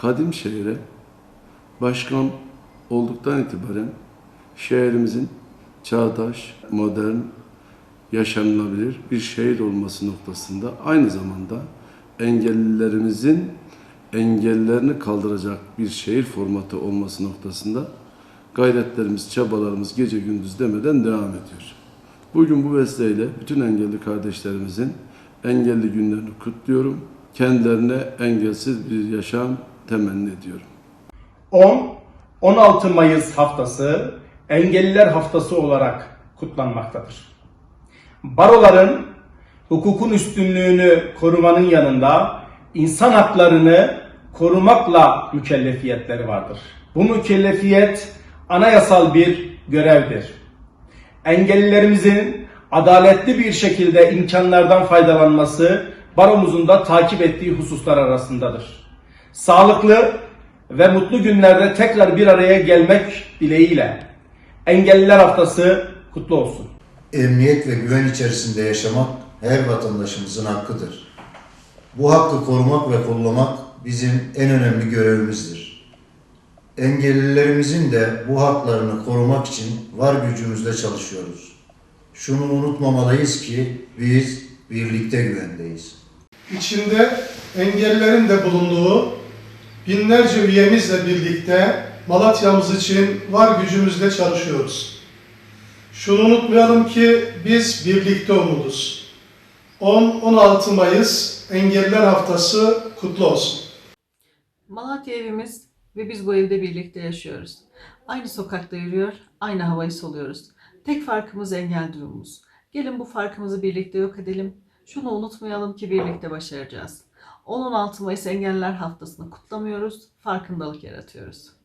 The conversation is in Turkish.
kadim şehre başkan olduktan itibaren şehrimizin çağdaş, modern, yaşanılabilir bir şehir olması noktasında aynı zamanda engellilerimizin engellerini kaldıracak bir şehir formatı olması noktasında gayretlerimiz, çabalarımız gece gündüz demeden devam ediyor. Bugün bu vesileyle bütün engelli kardeşlerimizin engelli günlerini kutluyorum. Kendilerine engelsiz bir yaşam temenni ediyorum. 10-16 Mayıs haftası Engelliler Haftası olarak kutlanmaktadır. Baroların hukukun üstünlüğünü korumanın yanında insan haklarını korumakla mükellefiyetleri vardır. Bu mükellefiyet anayasal bir görevdir. Engellilerimizin adaletli bir şekilde imkanlardan faydalanması baromuzun da takip ettiği hususlar arasındadır. Sağlıklı ve mutlu günlerde tekrar bir araya gelmek dileğiyle Engelliler Haftası kutlu olsun. Emniyet ve güven içerisinde yaşamak her vatandaşımızın hakkıdır. Bu hakkı korumak ve kollamak bizim en önemli görevimizdir. Engellilerimizin de bu haklarını korumak için var gücümüzle çalışıyoruz. Şunu unutmamalıyız ki biz birlikte güvendeyiz. İçinde engellerin de bulunduğu binlerce üyemizle birlikte Malatya'mız için var gücümüzle çalışıyoruz. Şunu unutmayalım ki biz birlikte umuduz. 10-16 Mayıs Engelliler Haftası kutlu olsun. Malatya evimiz ve biz bu evde birlikte yaşıyoruz. Aynı sokakta yürüyor, aynı havayı soluyoruz. Tek farkımız engel durumumuz. Gelin bu farkımızı birlikte yok edelim. Şunu unutmayalım ki birlikte başaracağız. 16 Mayıs Engelliler Haftası'nı kutlamıyoruz, farkındalık yaratıyoruz.